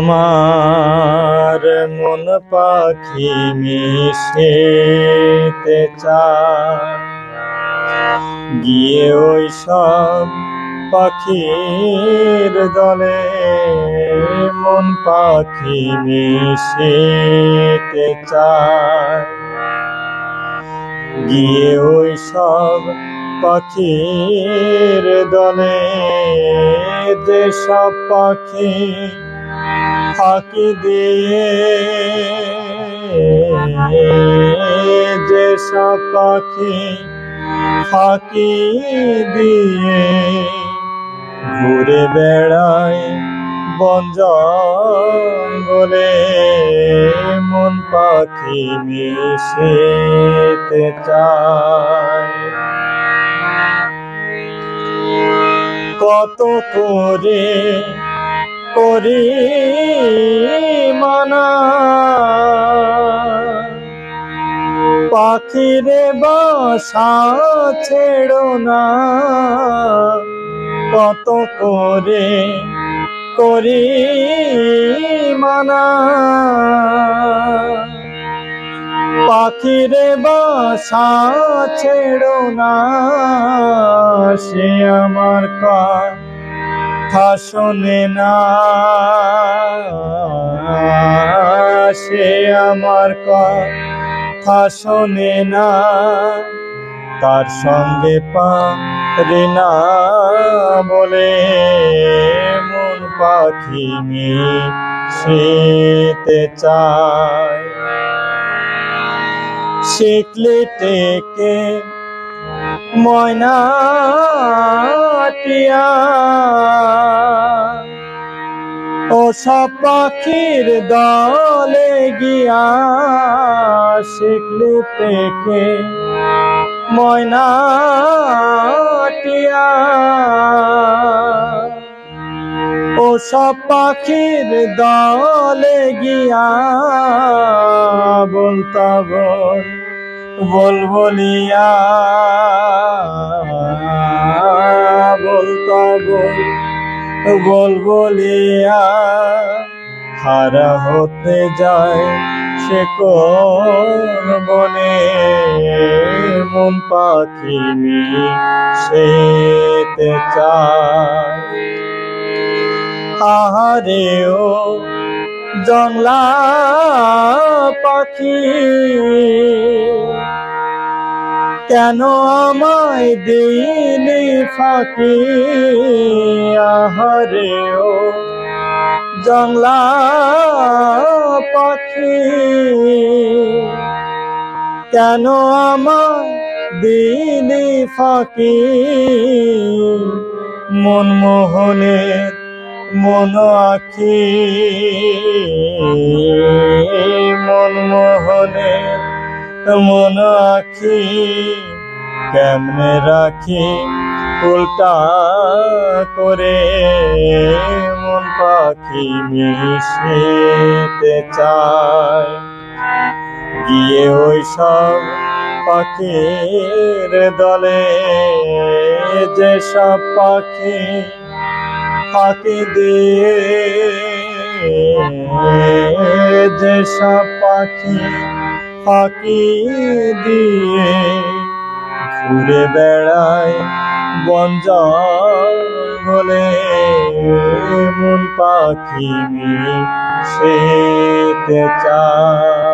আমার মন পাখি মিশেতে গিয়ে ওই সব পাখির দলে মন পাখি মিশেতে গিয়ে ওই সব পাখির দলে সব পাখি ফাঁকি দিয়ে যে সব পাখি ফাঁকি দিয়ে ঘুরে বেড়ায় বন জঙ্গলে, মন পাখি মিশেতে চায়। কত করে করি মানা। পাখিরে বাসা ছেড়ো না। কত করে করি মানা। পাখিরে বাসা ছেড়ো না। সে আমার কথা শোনে না। সে আমার কথা শোনে না। তার সঙ্গে পারে বলে মন পাখি মিশেতে চায়। শিখলে টেকে ও সব পাখির দলে গিয়া শিখলে টেকে ময়নাটিয়া ও সব পাখির দলে গিয়া বলতা বল বল বলিয়া বলতা বল বল বলিয়া হারা হতে যায় সে বনে। মন পাখি মিশেতে চায়। আহারে ও জংলা পাখি কেন আমায় দিলি ফাঁকি আহারে ও জংলা পাখি। কেন আমায় দিলি ফাঁকি? মনমোহনের মন আখি মনমোহনের মন আখি কেমনে রাখি উল্টা করে? মন পাখি মিশেতে চায়। গিয়ে ওই সব পাখির দলে যে সব পাখি ফাঁকি দিয়ে যে সব পাখি ফাঁকি দিয়ে ঘুরে বেড়ায় বন জঙ্গলে মন পাখি মিশেতে চায়।